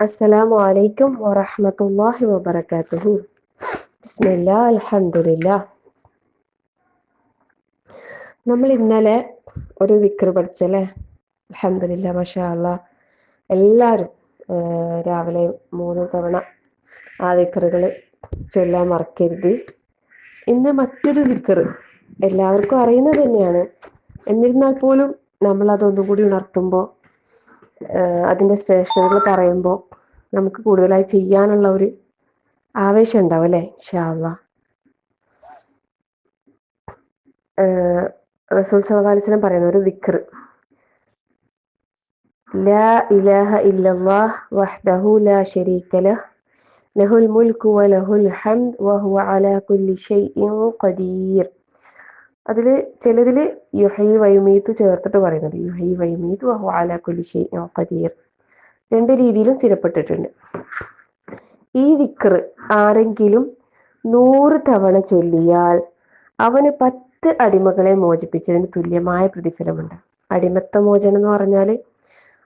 അസ്സലാമു അലൈക്കും വറഹ്മത്തുള്ളാഹി വബറകാതുഹു. അലഹമില്ല നമ്മൾ ഇന്നലെ ഒരു വിക്ർ പഠിച്ചല്ലേ? അലഹമില്ല മഷാല്ല എല്ലാവരും രാവിലെ മൂന്ന് തവണ ആ വിക്കറുകൾ ചൊല്ലാൻ മറക്കരുത്. ഇന്ന് മറ്റൊരു ദിക്ർ എല്ലാവർക്കും അറിയുന്നത് തന്നെയാണ്. എന്നിരുന്നാൽ പോലും നമ്മൾ അതൊന്നും കൂടി ഉണർത്തുമ്പോൾ അതിന്റെ സ്റ്റേഷനുകൾ പറയുമ്പോൾ നമുക്ക് കൂടുതലായി ചെയ്യാനുള്ള ഒരു ആവേശം ഉണ്ടാവും അല്ലേ? ഷാള്ള റസൂൽ സലഹ്ലിസ്ലം പറയുന്ന ഒരു ദിക്ർ. ലാ ഇലാഹ ഇല്ലല്ലാഹ് വഹ്ദഹു ലാ شريك له ലഹുൽ الملك വലഹുൽ الحمد വഹുവ അലാ كل ഷൈഇൻ ഖദീർ. അതിൽ ചിലതിൽ യുഹൈ വൈമീത്ത് ചേർത്തിട്ട് പറയുന്നത് യുഹൈ വൈമീത്ത് രണ്ട് രീതിയിലും സ്ഥിരപ്പെട്ടിട്ടുണ്ട്. ഈ ദിക്ർ ആരെങ്കിലും നൂറ് തവണ ചൊല്ലിയാൽ അവന് പത്ത് അടിമകളെ മോചിപ്പിച്ചതിന് തുല്യമായ പ്രതിഫലമുണ്ട്. അടിമത്ത മോചനം എന്ന് പറഞ്ഞാൽ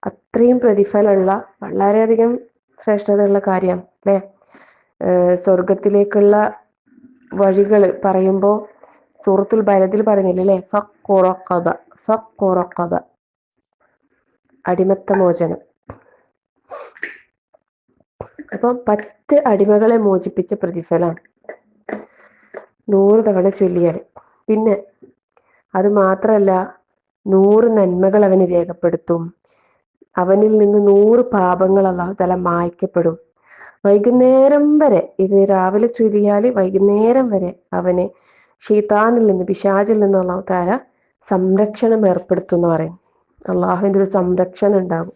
അത്രയും പ്രതിഫലമുള്ള വളരെയധികം ശ്രേഷ്ഠതയുള്ള കാര്യം അല്ലേ? സ്വർഗത്തിലേക്കുള്ള വഴികൾ പറയുമ്പോൾ സൂറത്തുൽ ബലദിൽ പറഞ്ഞില്ലേ ഫക്കുറക്കബ ഫക്കുറക്കബ അടിമത്ത മോചനം. അപ്പം പത്ത് അടിമകളെ മോചിപ്പിച്ച പ്രതിഫലം നൂറ് തവണ ചൊല്ലിയാൽ. പിന്നെ അത് മാത്രമല്ല നൂറ് നന്മകൾ അവന് രേഖപ്പെടുത്തും. അവനിൽ നിന്ന് നൂറ് പാപങ്ങൾ അള്ളാഹു തല മായ്ക്കപ്പെടും. വൈകുന്നേരം വരെ ഇത് രാവിലെ ചൊല്ലിയാൽ വൈകുന്നേരം വരെ അവന് ഷീത്താനിൽ നിന്ന് പിശാചിൽ നിന്ന് അള്ളാഹു താര സംരക്ഷണം ഏർപ്പെടുത്തും എന്ന് പറയും. അള്ളാഹുവിന്റെ ഒരു സംരക്ഷണം ഉണ്ടാകും.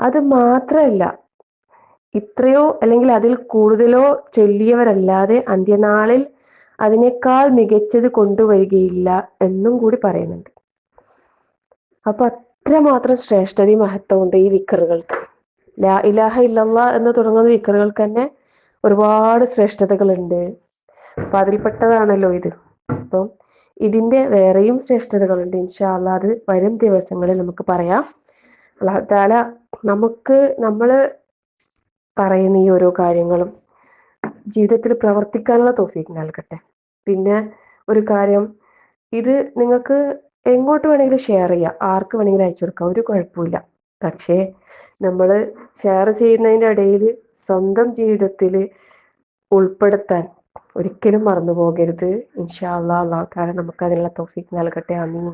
അത് മാത്രമല്ല ഇത്രയോ അല്ലെങ്കിൽ അതിൽ കൂടുതലോ ചൊല്ലിയവരല്ലാതെ അന്ത്യനാളിൽ അതിനേക്കാൾ മികച്ചത് കൊണ്ടുവരികയില്ല എന്നും കൂടി പറയുന്നുണ്ട്. അപ്പൊ അത്രമാത്രം ശ്രേഷ്ഠതയും മഹത്വമുണ്ട് ഈ വിക്കറുകൾക്ക്. ലാ ഇലാഹ ഇല്ലല്ല എന്ന് തുടങ്ങുന്ന വിക്കറുകൾക്ക് തന്നെ ഒരുപാട് ശ്രേഷ്ഠതകളുണ്ട്. അപ്പൊ അതിൽപ്പെട്ടതാണല്ലോ ഇത്. അപ്പം ഇതിന്റെ വേറെയും ശ്രേഷ്ഠതകളുണ്ട്. ഇൻഷാല്ല അത് വരും ദിവസങ്ങളിൽ നമുക്ക് പറയാം. അള്ളാഹുത്താല നമുക്ക് നമ്മൾ പറയുന്ന ഈ ഓരോ കാര്യങ്ങളും ജീവിതത്തിൽ പ്രവർത്തിക്കാനുള്ള തോഫീക്ക് നൽകട്ടെ. പിന്നെ ഒരു കാര്യം ഇത് നിങ്ങൾക്ക് എങ്ങോട്ട് വേണമെങ്കിലും ഷെയർ ചെയ്യാം. ആർക്ക് വേണമെങ്കിലും അയച്ചു കൊടുക്കാം. ഒരു കുഴപ്പമില്ല പക്ഷേ നമ്മൾ ഷെയർ ചെയ്യുന്നതിന്റെ ഇടയിൽ സ്വന്തം ജീവിതത്തിൽ ഉൾപ്പെടുത്താൻ ഒരിക്കലും മറന്നു പോകരുത് ഇൻഷാ അള്ളാഹ് അള്ളാഹു താല നമുക്ക് അതിനുള്ള തോഫീക്ക് നൽകട്ടെ. അമീൻ